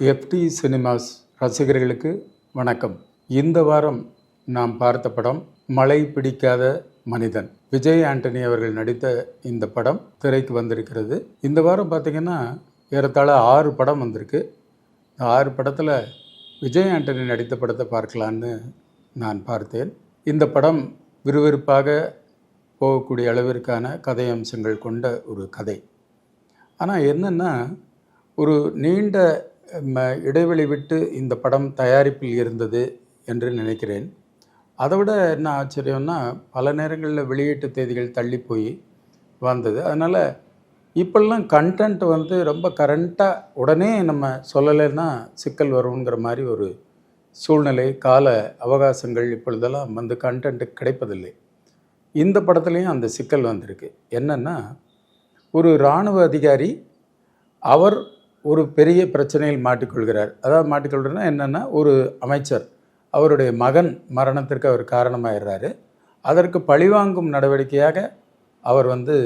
FD cinemas ரசிகர்களுக்கு வணக்கம். இந்த வாரம் நாம் பார்த்த படம் மழை பிடிக்காத மனிதன். விஜய் ஆண்டனி அவர்கள் நடித்த இந்த படம் திரைக்கு வந்திருக்கிறது. இந்த வாரம் பார்த்திங்கன்னா ஏறத்தாழ ஆறு படம் வந்திருக்கு. இந்த ஆறு படத்தில் விஜய் ஆண்டனி நடித்த படத்தை பார்க்கலான்னு நான் பார்த்தேன். இந்த படம் விறுவிறுப்பாக போகக்கூடிய அளவிற்கான கதை அம்சங்கள் கொண்ட ஒரு கதை. ஆனால் என்னென்னா ஒரு நீண்ட இடைவெளி விட்டு இந்த படம் தயாரிப்பில் இருந்தது என்று நினைக்கிறேன். அதை விட என்ன ஆச்சரியம்னா பல நேரங்களில் வெளியீட்டு தேதிகள் தள்ளி போய் வந்தது. அதனால் இப்போல்லாம் கண்டென்ட் வந்து ரொம்ப கரண்ட்டாக உடனே நம்ம சொல்லலைன்னா சிக்கல் வருங்கிற மாதிரி ஒரு சூழ்நிலை கால அவகாசங்கள் இப்பொழுதெல்லாம் வந்து கண்டென்ட்டு கிடைப்பதில்லை. இந்த படத்துலேயும் அந்த சிக்கல் வந்திருக்கு. என்னென்னா ஒரு இராணுவ அதிகாரி அவர் ஒரு பெரிய பிரச்சனையில் மாட்டிக்கொள்கிறார். அதாவது மாட்டிக்கொள்கிறனா என்னென்னா ஒரு அமைச்சர் அவருடைய மகன் மரணத்திற்கு அவர் காரணமாயிடுறாரு. அதற்கு பழிவாங்கும் நடவடிக்கையாக அவர் வந்து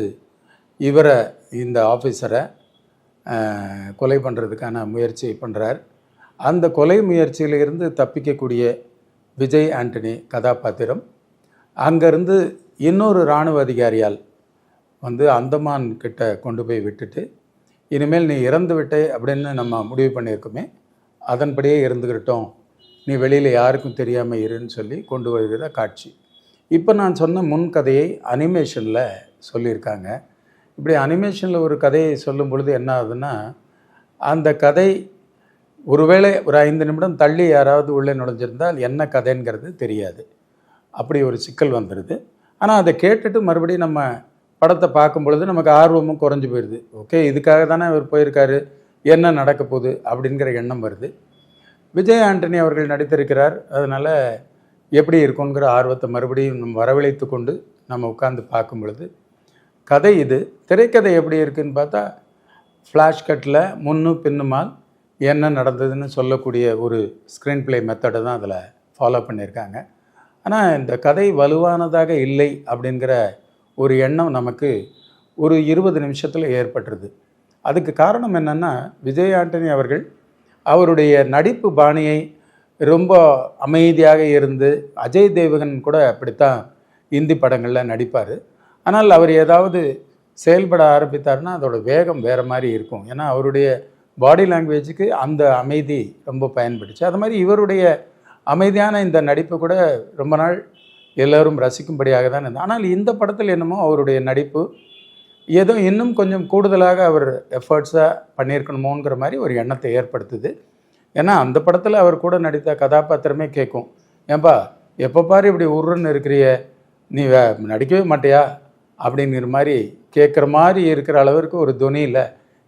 இவரை இந்த ஆஃபீஸரை கொலை பண்ணுறதுக்கான முயற்சி பண்ணுறார் அந்த கொலை முயற்சியிலிருந்து தப்பிக்கக்கூடிய விஜய் ஆண்டனி கதாபாத்திரம். அங்கேருந்து இன்னொரு இராணுவ அதிகாரியால் வந்து அந்தமான் கிட்ட கொண்டு போய் விட்டுட்டு இனிமேல் நீ இறந்து விட்டே அப்படின்னு நம்ம முடிவு பண்ணியிருக்கோமே அதன்படியே இருந்துக்கிட்டோம் நீ வெளியில் யாருக்கும் தெரியாமல் இருன்னு சொல்லி கொண்டு வருகிற காட்சி. இப்போ நான் சொன்ன முன் கதையை அனிமேஷனில் சொல்லியிருக்காங்க. இப்படி அனிமேஷனில் ஒரு கதையை சொல்லும் பொழுது என்ன ஆகுதுன்னா அந்த கதை ஒருவேளை ஒரு ஐந்து நிமிடம் தள்ளி யாராவது உள்ளே நுழைஞ்சிருந்தால் என்ன கதைங்கிறது தெரியாது. அப்படி ஒரு சிக்கல் வந்துடுது ஆனால் அதை கேட்டுட்டு மறுபடியும் நம்ம படத்தை பார்க்கும் பொழுது நமக்கு ஆர்வமும் குறைஞ்சி போயிடுது ஓகே இதுக்காக தானே அவர் போயிருக்காரு என்ன நடக்க போகுது அப்படிங்கிற எண்ணம் வருது. விஜய் ஆண்டனி அவர்கள் நடித்திருக்கிறார் அதனால் எப்படி இருக்குங்கிற ஆர்வத்தை மறுபடியும் நம்ம வரவழைத்து கொண்டு நம்ம உட்காந்து பார்க்கும் பொழுது கதை இது. திரைக்கதை எப்படி இருக்குதுன்னு பார்த்தா ஃப்ளாஷ்கட்டில் முன்னும் பின்னுமால் என்ன நடந்ததுன்னு சொல்லக்கூடிய ஒரு ஸ்க்ரீன் பிளே மெத்தடை தான் அதில் ஃபாலோ பண்ணியிருக்காங்க. ஆனால் இந்த கதை வலுவானதாக இல்லை அப்படிங்கிற ஒரு எண்ணம் நமக்கு ஒரு இருபது நிமிஷத்தில் ஏற்பட்டுருது. அதுக்கு காரணம் என்னென்னா விஜய் ஆண்டனி அவர்கள் அவருடைய நடிப்பு பாணியை ரொம்ப அமைதியாக இருந்து அஜய் தேவகன் கூட அப்படித்தான் இந்தி படங்களில் நடிப்பார். ஆனால் அவர் ஏதாவது செயல்பட ஆரம்பித்தார்னா அதோட வேகம் வேறு மாதிரி இருக்கும். ஏன்னா அவருடைய பாடி லாங்குவேஜுக்கு அந்த அமைதி ரொம்ப பயன்பட்டுச்சு அது மாதிரி இவருடைய அமைதியான இந்த நடிப்பு கூட ரொம்ப நாள் எல்லோரும் ரசிக்கும்படியாக தான் இருந்தது. ஆனால் இந்த படத்தில் என்னமோ அவருடைய நடிப்பு ஏதோ இன்னும் கொஞ்சம் கூடுதலாக அவர் எஃபர்ட்ஸாக பண்ணியிருக்கணுமோங்கிற மாதிரி ஒரு எண்ணத்தை ஏற்படுத்துது. ஏன்னா அந்த படத்தில் அவர் கூட நடித்த கதாபாத்திரமே கேட்கும் ஏன்பா எப்போ பாரு இப்படி உருன்னு இருக்கிறிய நீ வே நடிக்கவே மாட்டியா? அப்படிங்கிற மாதிரி கேட்குற மாதிரி இருக்கிற அளவிற்கு ஒரு துணி இல்லை.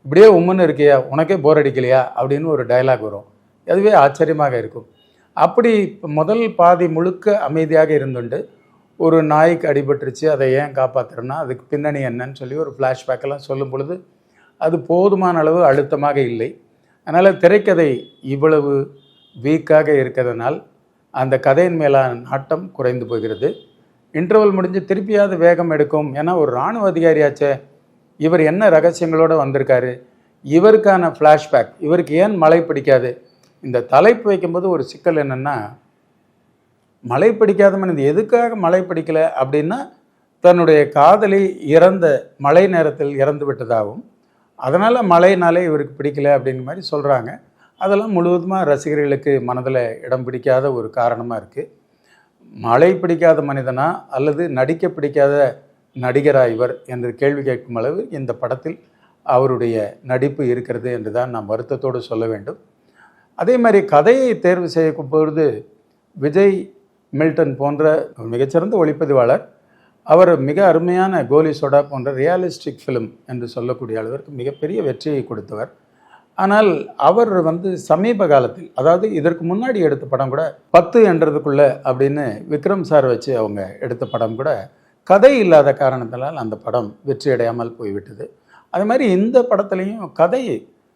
இப்படியே உம்முன்னு இருக்கியா? உனக்கே போர் அடிக்கலையா? அப்படின்னு ஒரு டயலாக் வரும். அதுவே ஆச்சரியமாக இருக்கும். அப்படி முதல் பாதி முழுக்க அமைதியாக இருந்துண்டு. ஒரு நாய்க்கு அடிபட்டுருச்சு அதை ஏன் காப்பாற்றுறேன்னா அதுக்கு பின்னணி என்னன்னு சொல்லி ஒரு ஃப்ளாஷ்பேக்கெல்லாம் சொல்லும் பொழுது அது போதுமான அளவு அழுத்தமாக இல்லை. அதனால் திரைக்கதை இவ்வளவு வீக்காக இருக்கிறதுனால் அந்த கதையின் மேலான நாட்டம் குறைந்து போகிறது. இன்டர்வல் முடிஞ்சு திருப்பியாவது வேகம் எடுக்கும். ஏன்னா ஒரு இராணுவ அதிகாரியாச்சே இவர் என்ன ரகசியங்களோடு வந்திருக்காரு? இவருக்கான ஃப்ளாஷ்பேக் இவருக்கு ஏன் மழை பிடிக்காது? இந்த தலைப்பு வைக்கும்போது ஒரு சிக்கல் என்னென்னா மழை பிடிக்காத மனிதன் எதுக்காக மழை பிடிக்கலை அப்படின்னா தன்னுடைய காதலி இறந்த மழை நேரத்தில் இறந்து விட்டதாகவும் அதனால் மழைனாலே இவருக்கு பிடிக்கல அப்படிங்கிற மாதிரி சொல்கிறாங்க அதெல்லாம் முழுவதுமாக ரசிகர்களுக்கு மனதில் இடம் பிடிக்காத ஒரு காரணமாக இருக்குது மழை பிடிக்காத மனிதனா அல்லது நடிக்க பிடிக்காத நடிகரா இவர் என்று கேள்வி கேட்கும் அளவு இந்த படத்தில் அவருடைய நடிப்பு இருக்கிறது என்று தான் நாம் வருத்தத்தோடு சொல்ல வேண்டும். அதே மாதிரி கதையை தேர்வு செய்யும் பொழுது விஜய் மில்டன் போன்ற மிகச்சிறந்த ஒளிப்பதிவாளர் அவர் மிக அருமையான கோலி சோடா போன்ற ரியாலிஸ்டிக் ஃபிலிம் என்று சொல்லக்கூடிய அளவிற்கு மிகப்பெரிய வெற்றியை கொடுத்தவர். ஆனால் அவர் வந்து சமீப காலத்தில் அதாவது இதற்கு முன்னாடி எடுத்த படம் கூட பத்து என்றதுக்குள்ள அப்படின்னு விக்ரம் சார் வச்சு அவங்க எடுத்த படம் கூட கதை இல்லாத காரணத்தினால் அந்த படம் வெற்றியடையாமல் போய்விட்டது. அது மாதிரி இந்த படத்துலையும் கதை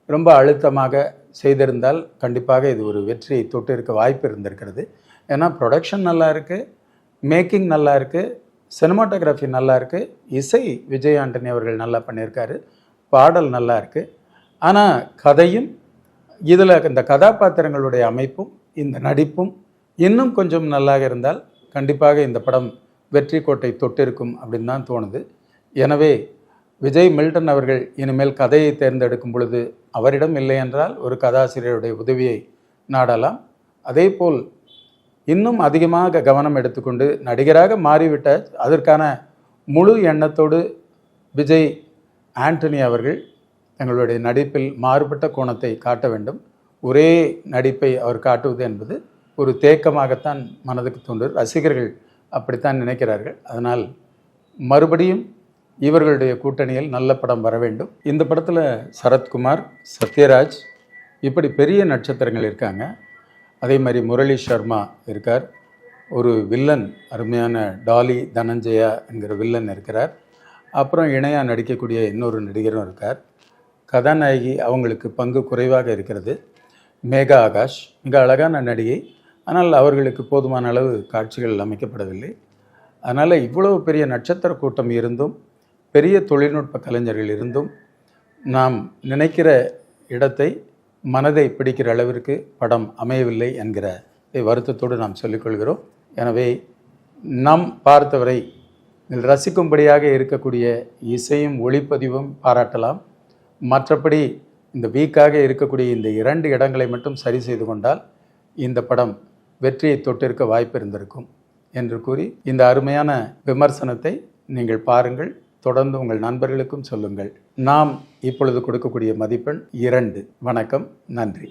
ரொம்ப அழுத்தமாக செய்திருந்தால் கண்டிப்பாக இது ஒரு வெற்றியை தொட்டு இருக்க வாய்ப்பு இருந்திருக்கிறது. ஏன்னா ப்ரொடக்ஷன் நல்லா இருக்குது மேக்கிங் நல்லா இருக்குது சினிமாட்டோகிராஃபி நல்லா இருக்குது இசை விஜய் ஆண்டனி அவர்கள் நல்லா பண்ணியிருக்காரு பாடல் நல்லா இருக்குது ஆனால் கதையும் இதில் இந்த கதாபாத்திரங்களுடைய அமைப்பும் இந்த நடிப்பும் இன்னும் கொஞ்சம் நல்லாக இருந்தால் கண்டிப்பாக இந்த படம் வெற்றி கோட்டை தொட்டிருக்கும் அப்படின்னு தான் தோணுது. எனவே விஜய் மில்டன் அவர்கள் இனிமேல் கதையை தேர்ந்தெடுக்கும் பொழுது அவரிடம் இல்லை என்றால் ஒரு கதாசிரியருடைய உதவியை நாடலாம். அதே போல் இன்னும் அதிகமாக கவனம் எடுத்துக்கொண்டு நடிகராக மாறிவிட்ட அதற்கான முழு எண்ணத்தோடு விஜய் ஆண்டனி அவர்கள் தங்களுடைய நடிப்பில் மாறுபட்ட கோணத்தை காட்ட வேண்டும். ஒரே நடிப்பை அவர் காட்டுவது என்பது ஒரு தேக்கமாகத்தான் மனதுக்கு தோன்று ரசிகர்கள் அப்படித்தான் நினைக்கிறார்கள். அதனால் மறுபடியும் இவர்களுடைய கூட்டணியில் நல்ல படம் வர வேண்டும். இந்த படத்தில் சரத்குமார் சத்யராஜ் இப்படி பெரிய நட்சத்திரங்கள் இருக்காங்க. அதே மாதிரி முரளி சர்மா இருக்கார். ஒரு வில்லன் அருமையான டாலி தனஞ்சயா என்கிற வில்லன் இருக்கிறார். அப்புறம் இணையாக நடிக்கக்கூடிய இன்னொரு நடிகரும் இருக்கார். கதாநாயகி அவங்களுக்கு பங்கு குறைவாக இருக்கிறது. மேகா ஆகாஷ் மிக அழகான நடிகை. ஆனால் அவர்களுக்கு போதுமான அளவு காட்சிகள் அமைக்கப்படவில்லை. அதனால் இவ்வளவு பெரிய நட்சத்திர கூட்டம் இருந்தும் பெரிய தொழில்நுட்ப கலைஞர்கள் இருந்தும் நாம் நினைக்கிற இடத்தை மனதை பிடிக்கிற அளவிற்கு படம் அமையவில்லை என்கிற வருத்தத்தோடு நாம் சொல்லிக்கொள்கிறோம் எனவே நாம் பார்த்தவரை இதில் ரசிக்கும்படியாக இருக்கக்கூடிய இசையும் ஒளிப்பதிவும் பாராட்டலாம். மற்றபடி இந்த வீக்காக இருக்கக்கூடிய இந்த இரண்டு இடங்களை மட்டும் சரி செய்து கொண்டால் இந்த படம் வெற்றியை தொட்டிருக்க வாய்ப்பு இருந்திருக்கும் என்று கூறி இந்த அருமையான விமர்சனத்தை நீங்கள் பாருங்கள். தொடர்ந்து உங்கள் நண்பர்களுக்கும் சொல்லுங்கள். நாம் இப்பொழுது கொடுக்கக்கூடிய மதிப்பெண் இரண்டு. வணக்கம். நன்றி.